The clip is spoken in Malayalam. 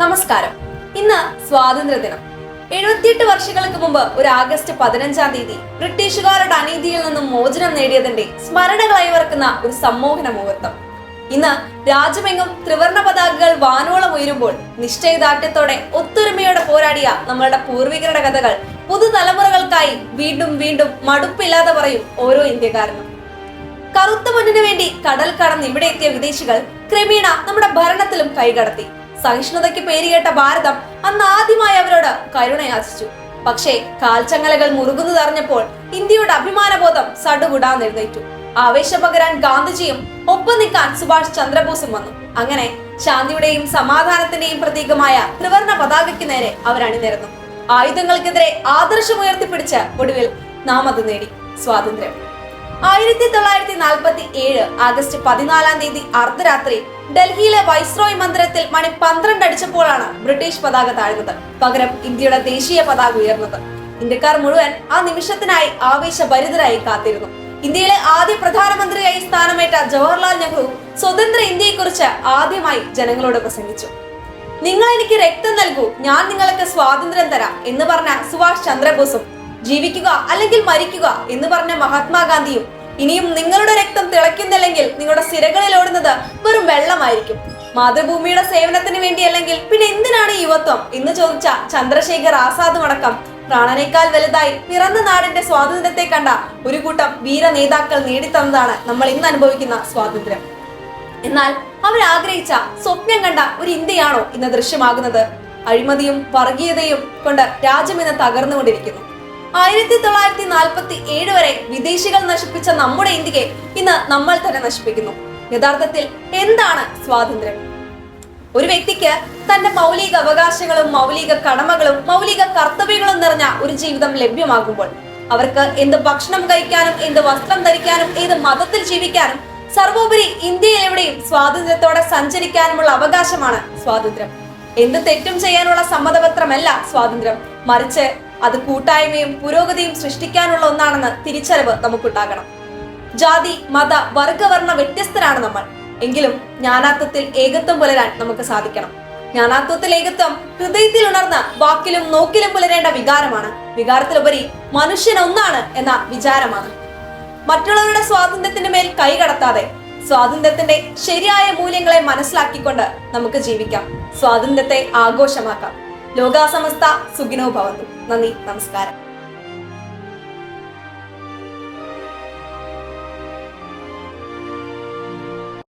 നമസ്കാരം. ഇന്ന് സ്വാതന്ത്ര്യ ദിനം എഴുപത്തിയെട്ട് വർഷങ്ങൾക്ക് മുമ്പ് ഒരു ആഗസ്റ്റ് പതിനഞ്ചാം തീയതി ബ്രിട്ടീഷുകാരുടെ അനീതിയിൽ നിന്നും മോചനം നേടിയതിന്റെ സ്മരണകൾ അയവർക്കുന്ന ഒരു സമ്മോഹന മുഹൂർത്തം. ഇന്ന് രാജ്യമെങ്ങും ത്രിവർണ പതാകകൾ വാനോളം ഉയരുമ്പോൾ നിശ്ചയദാർഢ്യത്തോടെ ഒത്തൊരുമയോടെ പോരാടിയ നമ്മളുടെ പൂർവികരുടെ കഥകൾ പുതുതലമുറകൾക്കായി വീണ്ടും വീണ്ടും മടുപ്പില്ലാതെ പറയും ഓരോ ഇന്ത്യക്കാരനും. കറുത്ത മണ്ണിനു വേണ്ടി കടൽ കടന്ന് ഇവിടെ എത്തിയ വിദേശികൾ ക്രമീണ നമ്മുടെ ഭരണത്തിലും കൈകടത്തി. സഹിഷ്ണുതയ്ക്ക് പേരുകേട്ട ഭാരതം അന്ന് ആദ്യമായി അവരോട് കരുണയാചിച്ചു പക്ഷേ കാൽച്ചങ്ങലകൾ മുറുകുന്നതറിഞ്ഞപ്പോൾ ഇന്ത്യയുടെ അഭിമാനബോധം നിർണയിച്ചു ആവേശം പകരാൻ ഗാന്ധിജിയും ഒപ്പം നിൽക്കാൻ സുഭാഷ് ചന്ദ്രബോസും വന്നു. അങ്ങനെ ശാന്തിയുടെയും സമാധാനത്തിന്റെയും പ്രതീകമായ ത്രിവർണ പതാകയ്ക്ക് നേരെ അവർ അണിനിരന്നു. ആയുധങ്ങൾക്കെതിരെ ആദർശമുയർത്തിപ്പിടിച്ച് ഒടുവിൽ നാം അത് നേടി. സ്വാതന്ത്ര്യം. ആയിരത്തി തൊള്ളായിരത്തി നാൽപ്പത്തി ഏഴ് ആഗസ്റ്റ് പതിനാലാം തീയതി അർദ്ധരാത്രി ഡൽഹിയിലെ വൈസ്രോയ് മന്ദിരത്തിൽ മണി പന്ത്രണ്ട് അടിച്ചപ്പോഴാണ് ബ്രിട്ടീഷ് പതാക താഴ്ന്നത്. പകരം ഇന്ത്യയുടെ ദേശീയ പതാക ഉയർന്നത്. ഇന്ത്യക്കാർ മുഴുവൻ ആ നിമിഷത്തിനായി ആവേശഭരിതരായി കാത്തിരുന്നു. ഇന്ത്യയിലെ ആദ്യ പ്രധാനമന്ത്രിയായി സ്ഥാനമേറ്റ ജവഹർലാൽ നെഹ്റു സ്വതന്ത്ര ഇന്ത്യയെക്കുറിച്ച് ആദ്യമായി ജനങ്ങളോട് പ്രസംഗിച്ചു. നിങ്ങൾ എനിക്ക് രക്തം നൽകൂ ഞാൻ നിങ്ങൾക്ക് സ്വാതന്ത്ര്യം തരാം എന്ന് പറഞ്ഞ സുഭാഷ് ചന്ദ്രബോസും ജീവിക്കുക അല്ലെങ്കിൽ മരിക്കുക എന്ന് പറഞ്ഞ മഹാത്മാഗാന്ധിയും ഇനിയും നിങ്ങളുടെ രക്തം തിളയ്ക്കുന്നില്ലെങ്കിൽ നിങ്ങളുടെ സിരകളിൽ ഓടുന്നത് വെറും വെള്ളമായിരിക്കും. മാതൃഭൂമിയുടെ സേവനത്തിന് വേണ്ടിയല്ലെങ്കിൽ പിന്നെ എന്തിനാണ് യുവത്വം എന്ന് ചോദിച്ച ചന്ദ്രശേഖർ ആസാദും അടക്കം പ്രാണനേക്കാൾ വലുതായി പിറന്ന നാടിന്റെ സ്വാതന്ത്ര്യത്തെ കണ്ട ഒരു കൂട്ടം വീര നേതാക്കൾ നേടിത്തന്നതാണ് നമ്മൾ ഇന്ന് അനുഭവിക്കുന്ന സ്വാതന്ത്ര്യം. എന്നാൽ അവർ ആഗ്രഹിച്ച സ്വപ്നം കണ്ട ഒരു ഇന്ത്യയാണോ ഇന്ന് ദൃശ്യമാകുന്നത്? അഴിമതിയും വർഗീയതയും കൊണ്ട് രാജ്യം ഇന്ന് തകർന്നുകൊണ്ടിരിക്കുന്നു. ആയിരത്തി തൊള്ളായിരത്തി നാൽപ്പത്തി ഏഴ് വരെ വിദേശികൾ നശിപ്പിച്ച നമ്മുടെ ഇന്ത്യയെ ഇന്ന് നമ്മൾ തന്നെ നശിപ്പിക്കുന്നു. യഥാർത്ഥത്തിൽ എന്താണ് സ്വാതന്ത്ര്യം? ഒരു വ്യക്തിക്ക് തന്റെ മൗലിക അവകാശങ്ങളും മൗലിക കടമകളും മൗലിക കർത്തവ്യങ്ങളും നിറഞ്ഞ ഒരു ജീവിതം ലഭ്യമാകുമ്പോൾ അവർക്ക് എന്ത് ഭക്ഷണം കഴിക്കാനും എന്ത് വസ്ത്രം ധരിക്കാനും ഏത് മതത്തിൽ ജീവിക്കാനും സർവോപരി ഇന്ത്യയിൽ എവിടെയും സ്വാതന്ത്ര്യത്തോടെ സഞ്ചരിക്കാനുമുള്ള അവകാശമാണ് സ്വാതന്ത്ര്യം. എന്ത് തെറ്റും ചെയ്യാനുള്ള സമ്മതപത്രമല്ല സ്വാതന്ത്ര്യം. മറിച്ച് അത് കൂട്ടായ്മയും പുരോഗതിയും സൃഷ്ടിക്കാനുള്ള ഒന്നാണെന്ന് തിരിച്ചറിവ് നമുക്കുണ്ടാകണം. ജാതി മത വർഗവർണ വ്യത്യസ്തരാണ് നമ്മൾ. എങ്കിലും ജ്ഞാനാത്വത്തിൽ ഏകത്വം പുലരാൻ നമുക്ക് സാധിക്കണം. ജ്ഞാനാത്വത്തിൽ ഏകത്വം ഹൃദയത്തിൽ ഉണർന്ന വാക്കിലും നോക്കിലും പുലരേണ്ട വികാരമാണ്. വികാരത്തിലുപരി മനുഷ്യൻ ഒന്നാണ് എന്ന വിചാരമാണ്. മറ്റുള്ളവരുടെ സ്വാതന്ത്ര്യത്തിന് മേൽ കൈകടത്താതെ സ്വാതന്ത്ര്യത്തിന്റെ ശരിയായ മൂല്യങ്ങളെ മനസ്സിലാക്കിക്കൊണ്ട് നമുക്ക് ജീവിക്കാം. സ്വാതന്ത്ര്യത്തെ ആഘോഷമാക്കാം. ലോകാസമസ്ത സുഖിനോ ഭവന്തു. നന്ദി നമസ്കാരം.